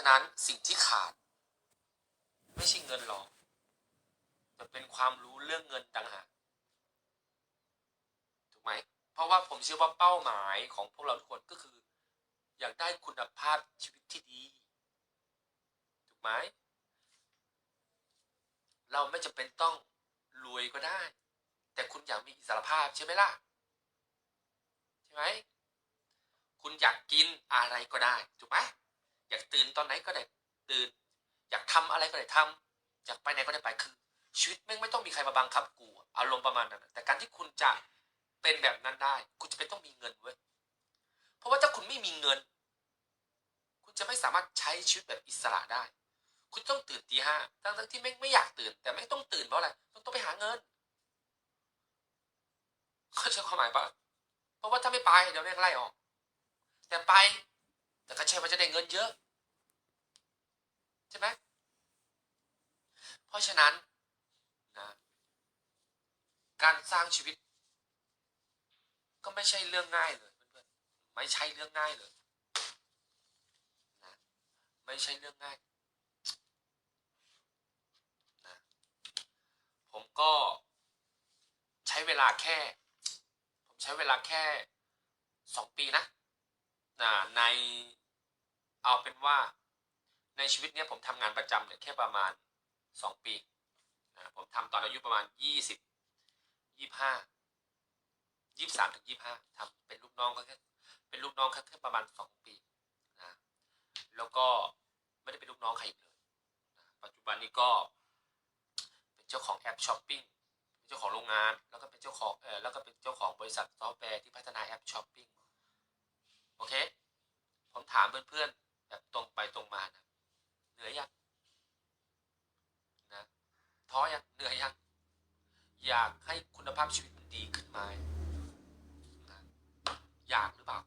ะนั้นสิ่งที่ขาด ไม่ใช่เงินหรอก แต่เป็นความรู้เรื่องเงินต่างหากถูกไหม เพราะว่าผมเชื่อว่าเป้าหมายของพวกเราทุกคนก็คือ อยากได้คุณภาพชีวิตที่ดี ถูกไหม เราไม่จำเป็นต้องรวยก็ได้ แต่คุณอยากมีอิสรภาพใช่ไหมล่ะ ใช่ไหม คุณอยากกินอะไรก็ได้ ถูกไหม อยากตื่นตอนไหนก็ได้ตื่น อยากทำอะไรก็ได้ทำอยากไปไหนก็ได้ไปคือ ชีวิตแม่งไม่ต้องมีใครมาบังคับกูอะอารมณ์ประมาณนั้นแต่การที่คุณจะเป็นแบบนั้นได้ คุณจะเป็นต้องมีเงินเว้ยเพราะว่าถ้าคุณไม่มีเงิน คุณจะไม่สามารถใช้ชีวิตแบบอิสระได้ คุณต้องตื่นตีห้าทั้งทั้งที่ไม่งไม่อยากตื่น แต่ไม่งต้องตื่นเพราะอะไรต้องต้องไปหาเงินเข้าใจความหมายปะเพราะว่าถ้าไม่ไปเดี๋ยวแม่งไล่ออก แต่ไป แต่ก็ใช่ว่าจะได้เงินเยอะ ใช่ไหมเพราะฉะนั้นนะการสร้างชีวิต ก็ไม่ใช่เรื่องง่ายเลยเพื่อนๆไม่ใช่เรื่องง่ายเลยนะไม่ใช่เรื่องง่ายนะผมก็ใช้เวลาแค่ ผมใช้เวลาแค่สองปีนะนะใน เอาเป็นว่าในชีวิตเนี้ยผมทำงานประจำเนี่ยแค่ประมาณสองปีนะผมทำตอนอายุประมาณยี่สิบยี่ห้ายี่สามถึงยี่ห้าทำเป็นลูกน้องก็แค่เป็นลูกน้องแค่แค่ประมาณสองปีนะแล้วก็ไม่ได้เป็นลูกน้องใครอีกเลยนะปัจจุบันนี้ก็เป็นเจ้าของแอปช้อปปิ้งเป็นเจ้าของโรงงานแล้วก็เป็นเจ้าของเออแล้วก็เป็นเจ้าของบริษัทซอฟต์แวร์ที่พัฒนาแอปช้อปปิ้งโอเคผมถามเพื่อนๆ แบบตรงไปตรงมานะเหนื่อยยังนะท้อยังเหนื่อยยังอยากให้คุณภาพชีวิตมันดีขึ้นไหมนะอยากหรือเปล่า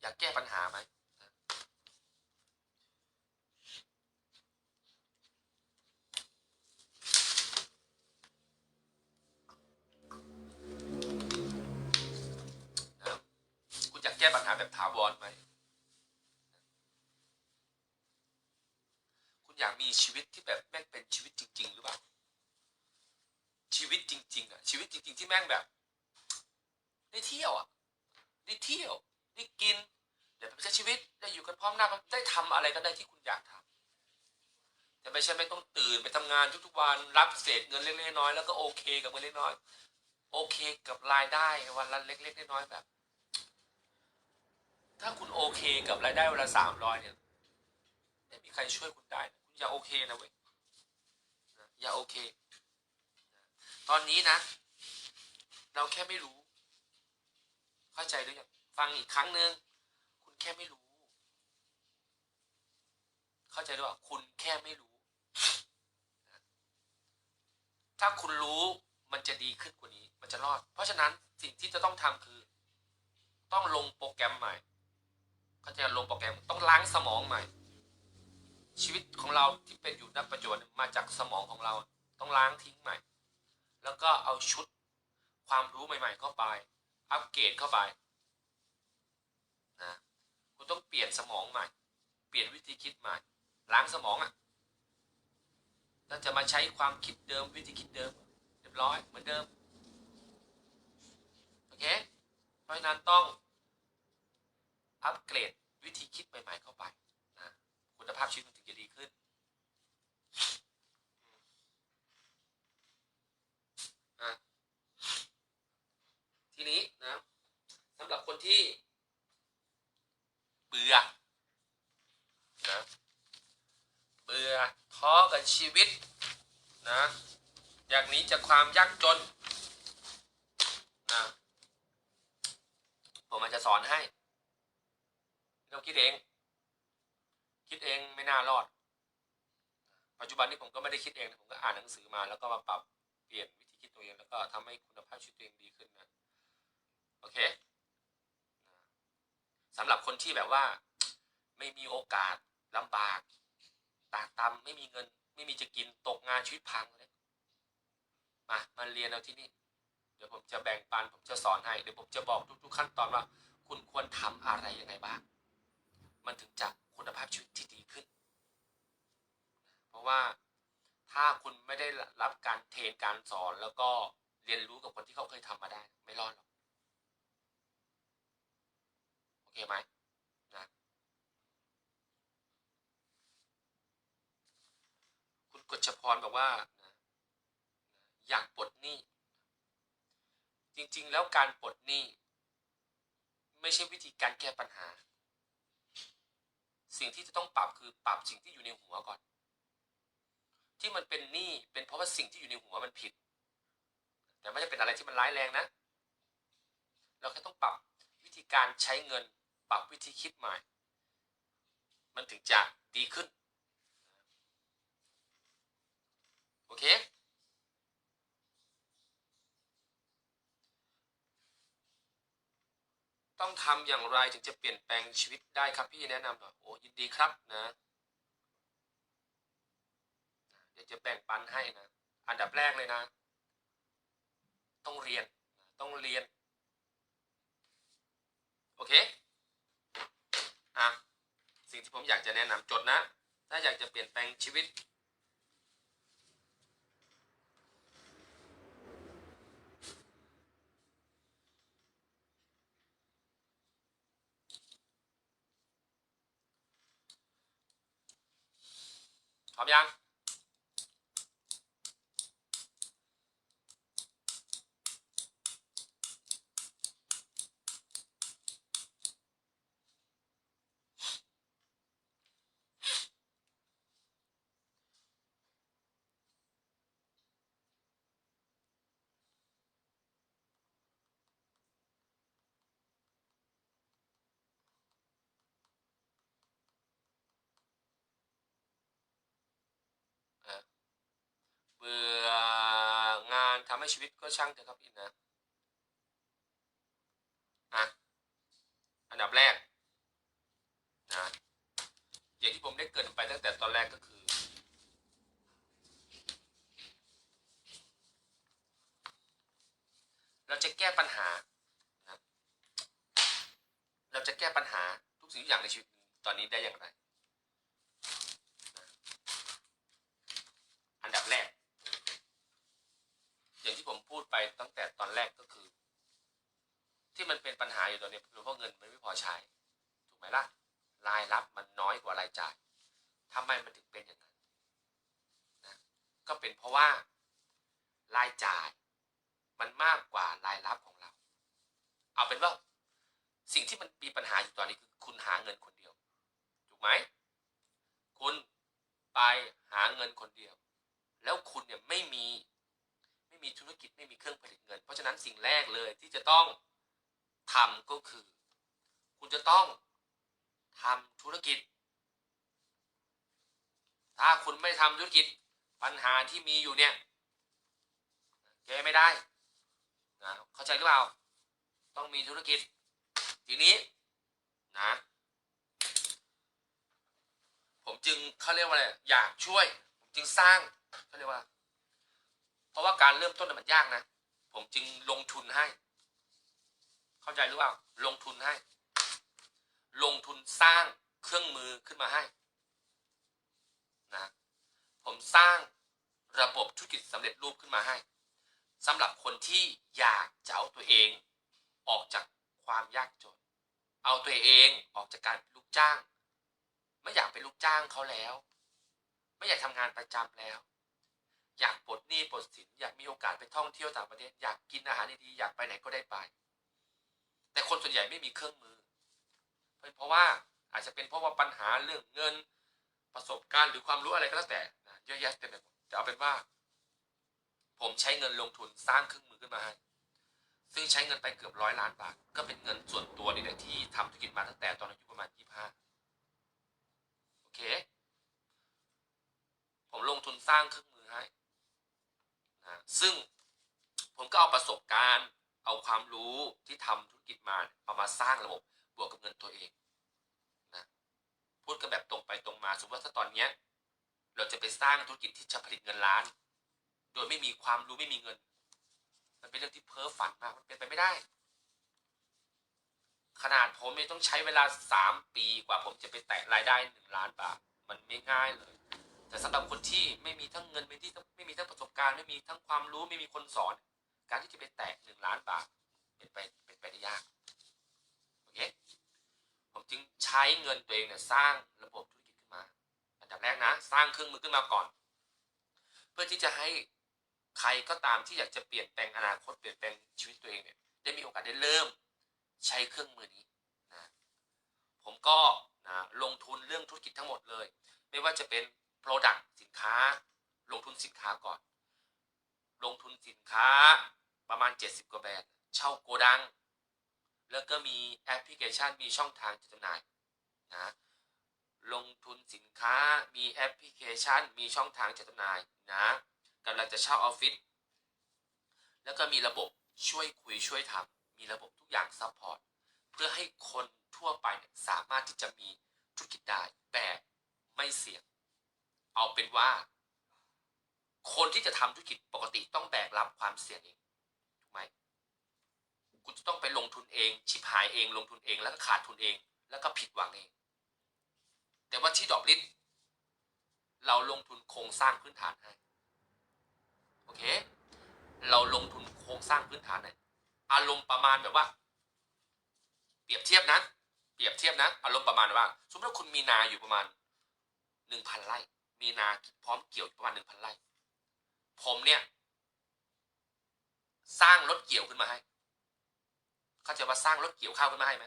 อยากแก้ปัญหาไหมคุณอยากแก้ปัญหาแบบถาวรไหม คุณอยากมีชีวิตที่แบบแม่งเป็นชีวิตจริง ๆ หรือเปล่า ชีวิตจริง ๆ อะ ชีวิตจริง ๆ ที่ แม่งแบบ ได้เที่ยวอะ ได้เที่ยว ได้กินได้ไปใช้ชีวิต ได้อยู่กันพร้อมหน้าได้ทำอะไรก็ได้ที่คุณอยากทำแต่ไม่ใช่ไม่ต้องตื่นไปทำงานทุกๆวันรับเศษเงินเล็กๆน้อยๆแล้วก็โอเคกับเงินเล็กน้อย โอเคกับรายได้วันละเล็กๆน้อยๆแบบ ถ้าคุณโอเคกับรายได้วันละสามร้อยเนี่ยไม่มีใครช่วยคุณได้คุณอย่าโอเคนะเว้ยอย่าโอเค ตอนนี้นะ เราแค่ไม่รู้ เข้าใจหรือยังฟังอีกครั้งหนึ่งคุณแค่ไม่รู้ เข้าใจหรือเปล่าคุณแค่ไม่รู้ ถ้าคุณรู้มันจะดีขึ้นกว่านี้ มันจะรอด เพราะฉะนั้นสิ่งที่จะต้องทำคือ ต้องลงโปรแกรมใหม่ เขาใจะลงโปรแกรมต้องล้างสมองใหม่ ชีวิตของเราที่เป็นอยู่ณปัจจุบันมาจากสมองของเรา ต้องล้างทิ้งใหม่ แล้วก็เอาชุด ความรู้ใหม่ ๆ เข้าไป อัปเกรดเข้าไปนะคุณต้องเปลี่ยนสมองใหม่ เปลี่ยนวิธีคิดใหม่ ล้างสมองอะ่ะแล้วจะมาใช้ความคิดเดิมวิธีคิดเดิม เรียบร้อยเหมือนเดิม โอเค เพราะฉะนั้นต้องอัปเกรดวิธีคิดใหม่ ๆ เข้าไปนะคุณภาพชีวิตมันถึงจะดีขึ้นอะ ทีนี้นะสำหรับคนที่ เบื่อนะเบื่อท้อกับชีวิตนะอยากหนีจากความยากจนนะผมอาจจะสอนให้ต้องคิดเอง คิดเองไม่น่ารอด ปัจจุบันนี้ผมก็ไม่ได้คิดเองนะผมก็อ่านหนังสือมาแล้วก็มาปรับเปลี่ยนวิธีคิดตัวเองแล้วก็ทำให้คุณภาพชีวิตตัวเองดีขึ้นนะ โอเคสำหรับคนที่แบบว่า ไม่มีโอกาสลำบาก ตากตำไม่มีเงิน ไม่มีจะกินตกงานชีวิตพังเลยมามาเรียนเราที่นี่เดี๋ยวผมจะแบ่งปันผมจะสอนให้เดี๋ยวผมจะบอกทุก ๆ ขั้นตอนว่า คุณควรทำอะไรยังไงบ้าง มันถึงจะคุณภาพชีวิตที่ดีขึ้น เพราะว่าถ้าคุณไม่ได้รับการเทรนการสอนแล้วก็เรียนรู้กับคนที่เขาเคยทำมาได้ ไม่รอดหรอก เคไหมนะคุณกฤษพรบอกว่านะอยากปลดหนี้ จริงๆ แล้วการปลดหนี้ ไม่ใช่วิธีการแก้ปัญหา สิ่งที่จะต้องปรับคือปรับสิ่งที่อยู่ในหัวก่อน ที่มันเป็นหนี้เป็นเพราะว่าสิ่งที่อยู่ในหัวมันผิด แต่ไม่ได้เป็นอะไรที่มันร้ายแรงนะเราแค่ต้องปรับวิธีการใช้เงิน ปรับวิธีคิดใหม่ มันถึงจะดีขึ้น โอเค ต้องทำอย่างไรถึงจะเปลี่ยนแปลงชีวิตได้ครับพี่แนะนำหน่อยโอ้ยินดีครับนะ เดี๋ยวจะแบ่งปันให้นะ อันดับแรกเลยนะ ต้องเรียน ต้องเรียน โอเค อะสิ่งที่ผมอยากจะแนะนำจดนะ ถ้าอยากจะเปลี่ยนแปลงชีวิต พร้อมยัง เบื่องานทำให้ชีวิตก็ช่างเถอะครับอินนะอะอันดับแรกนะอย่างที่ผมได้เกรินไปตั้งแต่ตอนแรกก็คือ เราจะแก้ปัญหานะเราจะแก้ปัญหาทุกสิ่งทุกอย่างในชีวิตตอนนี้ได้อย่างไร อันดับแรก อย่างที่ผมพูดไปตั้งแต่ตอนแรกก็คือ ที่มัน เป็นปัญหาอยู่อเพราะเงินมันไม่พอใช้ ถูกไหมล่ะ รายรับมันน้อยกว่ารายจ่ายทำไมมันถึงเป็นอย่างนั้นนะก็เป็นเพราะว่ารายจ่าย มันมากกว่ารายรับของเรา เอาเป็นว่าสิ่งที่มันมีปัญหาอยู่ตอนนี้คือคุณหาเงินคนเดียว ถูกไหมคุณไปหาเงินคนเดียว แล้วคุณเนี่ยไม่มีไม่มีธุรกิจไม่มีเครื่องผลิตเงิน เพราะฉะนั้นสิ่งแรกเลยที่จะต้อง ทำก็คือ คุณจะต้องทำธุรกิจ ถ้าคุณไม่ทำธุรกิจปัญหาที่มีอยู่เนี่ยแก้ไม่ได้นะเข้าใจหรือเปล่า ต้องมีธุรกิจ ทีนี้นะ ผมจึงเขาเรียกว่าอะไรอยากช่วย ผมจึงสร้างเขาเรียกว่า เพราะว่าการเริ่มต้นมันยากนะ ผมจึงลงทุนให้ เข้าใจหรือเปล่า ลงทุนให้ ลงทุนสร้างเครื่องมือขึ้นมาให้นะผมสร้างระบบธุรกิจสำเร็จรูปขึ้นมาให้สำหรับคนที่อยากจะเอาตัวเอง ออกจากความยากจน เอาตัวเองออกจากการลูกจ้าง ไม่อยากเป็นลูกจ้างเขาแล้ว ไม่อยากทำงานประจำแล้ว อยากปลดหนี้ปลดสินอยากมีโอกาสไปท่องเที่ยวต่างประเทศ อยากกินอาหารดีๆอยากไปไหนก็ได้ไป แต่คนส่วนใหญ่ไม่มีเครื่องมือเป็นเพราะว่าอาจจะเป็นเพราะว่าปัญหาเรื่องเงินประสบการณ์หรือความรู้อะไรก็แล้วแต่นะเยอะแยะเต็มไปหมดแต่เอาเป็นว่า ผมใช้เงินลงทุนสร้างเครื่องมือขึ้นมาให้ซึ่งใช้เงินไปเกือบร้อยล้านบาท ก็เป็นเงินส่วนตัวนี่แหละที่ทำธุรกิจมาตั้งแต่ตอนอายุประมาณ25โอเค ผมลงทุนสร้างเครื่องมือให้นะซึ่งผมก็เอาประสบการณ์ เอาความรู้ที่ทำธุรกิจมาเอามาสร้างระบบบวกกับเงินตัวเองนะพูดกันแบบตรงไปตรงมาสมมติว่าถ้าตอนเนี้ยเราจะไปสร้างธุรกิจที่จะผลิตเงินล้าน โดยไม่มีความรู้ไม่มีเงิน มันเป็นเรื่องที่เพ้อฝันมากมันเป็นไปไม่ได้ ขนาดผมเนี่ยต้องใช้เวลาสามปีกว่าผมจะไปแตะรายได้หนึ่งล้านบาทมันไม่ง่ายเลย แต่สำหรับคนที่ไม่มีทั้งเงินไม่ที่ไม่มีทั้งประสบการณ์ไม่มีทั้งความรู้ไม่มีคนสอน การที่จะไปแตะหนึ่งล้านบาทเป็นไปเป็นไปได้ยากโอเคผมจึงใช้เงินตัวเองเนี่ยสร้างระบบธุรกิจขึ้นมาอันดับแรกนะ สร้างเครื่องมือขึ้นมาก่อน เพื่อที่จะให้ใครก็ตามที่อยากจะเปลี่ยนแปลงอนาคตเปลี่ยนแปลงชีวิตตัวเองเนี่ยได้มีโอกาสได้เริ่มใช้เครื่องมือนี้นะผมก็นะลงทุนเรื่องธุรกิจทั้งหมดเลย ไม่ว่าจะเป็น Product สินค้า ลงทุนสินค้าก่อน ลงทุนสินค้าประมาณ 70 กว่าแบรนด์เช่าโกดัง แล้วก็มีแอปพลิเคชันมีช่องทางจำหน่ายนะลงทุนสินค้ามีแอปพลิเคชัน มีช่องทางจำหน่ายนะกำลังจะเช่าออฟฟิศแล้วก็มีระบบช่วยคุยช่วยทำมีระบบทุกอย่างซัพพอร์ตเพื่อให้คนทั่วไปเนี่ยสามารถที่จะมีธุรกิจได้ แต่ไม่เสี่ยง เอาเป็นว่า คนที่จะทำธุรกิจปกติต้องแบกรับความเสี่ยงเองถูกไหมคุณจะต้องไปลงทุนเอง ชิบหายเอง ลงทุนเองแล้วก็ขาดทุนเอง แล้วก็ผิดหวังเอง แต่ว่าที่ดอกลิสเราลงทุนโครงสร้างพื้นฐานให้โอเค เราลงทุนโครงสร้างพื้นฐานเนี่ยอารมณ์ประมาณแบบว่า เปรียบเทียบนะเปรียบเทียบนะอารมณ์ประมาณว่า สมมติว่าคุณมีนาอยู่ประมาณหนึ่งพันไร่มีนาพร้อมเกี่ยวอยู่ประมาณหนึ่งพันไร่ ผมเนี่ย สร้างรถเกี่ยวขึ้นมาให้ เข้าใจว่าสร้างรถเกี่ยวข้าวขึ้นมาให้ไหม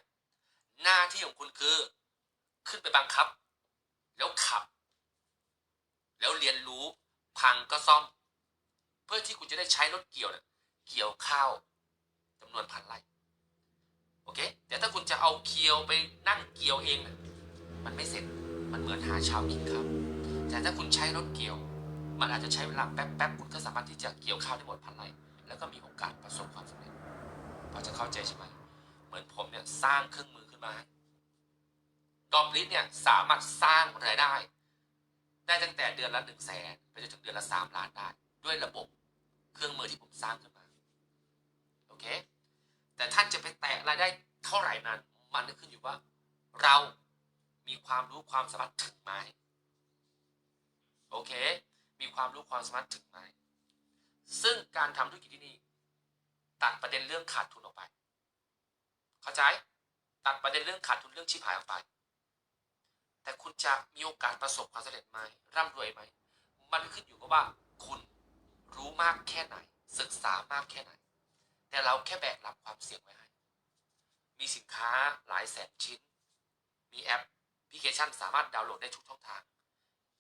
หน้าที่ของคุณคือ ขึ้นไปบังคับ แล้วขับ แล้วเรียนรู้พังก็ซ่อม เพื่อที่คุณจะได้ใช้รถเกี่ยวเนี่ยเกี่ยวข้าวจำนวนพันไร่โอเคแต่ถ้าคุณจะเอาเคียวไปนั่งเกี่ยวเองเนี่ยมันไม่เสร็จมันเหมือนหาเช้ากินข้าวแต่ถ้าคุณใช้รถเกี่ยว มันอาจจะใช้เวลาแป๊บๆคุณก็สามารถที่จะเกี่ยวข้าวได้หมดพันไร่แล้วก็มีโอกาสประสบความสำเร็จพอจะเข้าใจใช่ไหมเหมือนผมเนี่ยสร้างเครื่องมือขึ้นมาให้ดอมลิสเนี่ยสามารถสร้างรายได้ ได้ตั้งแต่เดือนละหนึ่งแสนไปจนถึงเดือนละสามล้านได้ ด้วยระบบเครื่องมือที่ผมสร้างขึ้นมาโอเคแต่ท่านจะไปแตะรายได้เท่าไหร่นั้น มันก็ขึ้นอยู่ว่า เรามีความรู้ความสามารถถึงไหมโอเค มีความรู้ความสามารถถึงไหมซึ่งการทำธุรกิจที่นี่ตัดประเด็นเรื่องขาดทุนออกไป เข้าใจตัดประเด็นเรื่องขาดทุนเรื่องชิบหายออกไป แต่คุณจะมีโอกาสประสบความสำเร็จไหมร่ำรวยไหม มันขึ้นอยู่กับว่าคุณรู้มากแค่ไหน ศึกษามากแค่ไหน แต่เราแค่แบกรับความเสี่ยงไว้ให้ มีสินค้าหลายแสนชิ้น มีแอปพลิเคชันสามารถดาวน์โหลดได้ทุกช่องทาง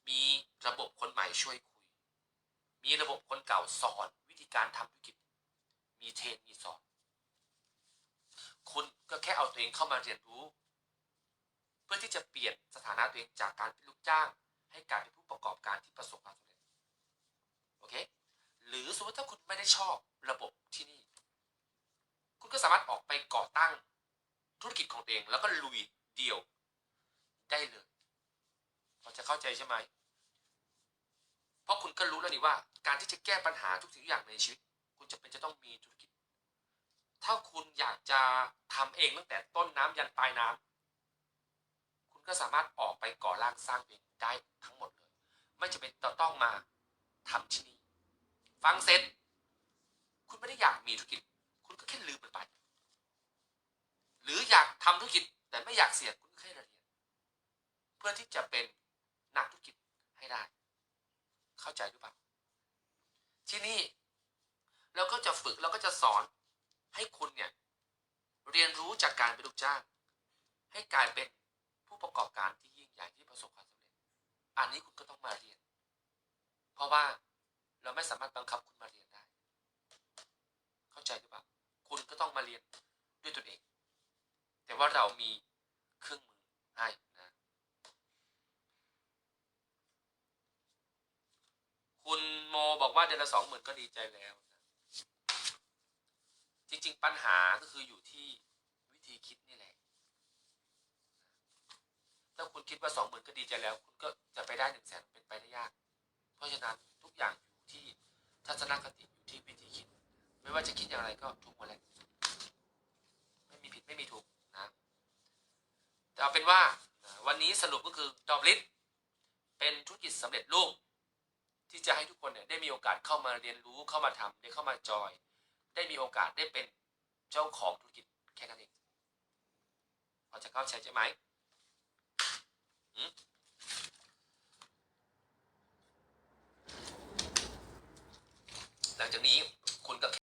มีระบบคนใหม่ช่วยคุย มีระบบคนเก่าสอนวิธีการทำธุรกิจ มีเทรนมีสอน คุณก็แค่เอาตัวเองเข้ามาเรียนรู้ เพื่อที่จะเปลี่ยนสถานะตัวเองจากการเป็นลูกจ้าง ให้กลายเป็นผู้ประกอบการที่ประสบความสำเร็จ โอเค หรือสมมติถ้าคุณไม่ได้ชอบระบบที่นี่ คุณก็สามารถออกไปก่อตั้งธุรกิจของตัวเองแล้วก็ลุยเดียวได้เลยพอจะเข้าใจใช่ไหม เพราะคุณก็รู้แล้วนี่ว่า การที่จะแก้ปัญหาทุกสิ่งทุกอย่างในชีวิต คุณจะเป็นจะต้องมีธุรกิจ ถ้าคุณอยากจะทำเองตั้งแต่ต้นน้ำยันปลายน้ำคุณก็สามารถออกไปก่อร่างสร้างเองได้ทั้งหมดเลย ไม่จำเป็นต้องมาทำที่นี่ฟังเสร็จ คุณไม่ได้อยากมีธุรกิจ คุณก็แค่ลืมมันไป หรืออยากทำธุรกิจแต่ไม่อยากเสี่ยงคุณก็แค่เรียนเพื่อที่จะเป็นนักธุรกิจให้ได้ เข้าใจหรือเปล่าที่นี่เราก็จะฝึกเราก็จะสอนให้คุณเนี่ยเรียนรู้จากการเป็นลูกจ้าง ให้กลายเป็นผู้ประกอบการที่ยิ่งใหญ่ที่ประสบความสำเร็จ อันนี้คุณก็ต้องมาเรียน เพราะว่าเราไม่สามารถบังคับคุณมาเรียนได้ เข้าใจหรือเปล่าคุณก็ต้องมาเรียนด้วยตนเอง แต่ว่าเรามีเครื่องมือให้นะ คุณโมบอกว่าเดือนละสองหมื่นก็ดีใจแล้ว จริง ๆ ปัญหาก็คืออยู่ที่วิธีคิดนี่แหละ ถ้าคุณคิดว่าสองหมื่นก็ดีใจแล้ว คุณก็จะไปได้หนึ่งแสนเป็นไปได้ยาก เพราะฉะนั้นทุกอย่างอยู่ที่ทัศนคติอยู่ที่วิธีคิด ไม่ว่าจะคิดอย่างไรก็ถูกหมดแหละไม่มีผิดไม่มีถูกนะแต่เอาเป็นว่าวันนี้สรุปก็คือดอบลิสเป็นธุรกิจสำเร็จรูป ที่จะให้ทุกคนเนี่ยได้มีโอกาสเข้ามาเรียนรู้เข้ามาทำได้เข้ามาจอย ได้มีโอกาสได้เป็นเจ้าของธุรกิจแค่นั้นเองพอจะเข้าใจใช่ไหมหลังจากนี้คุณก็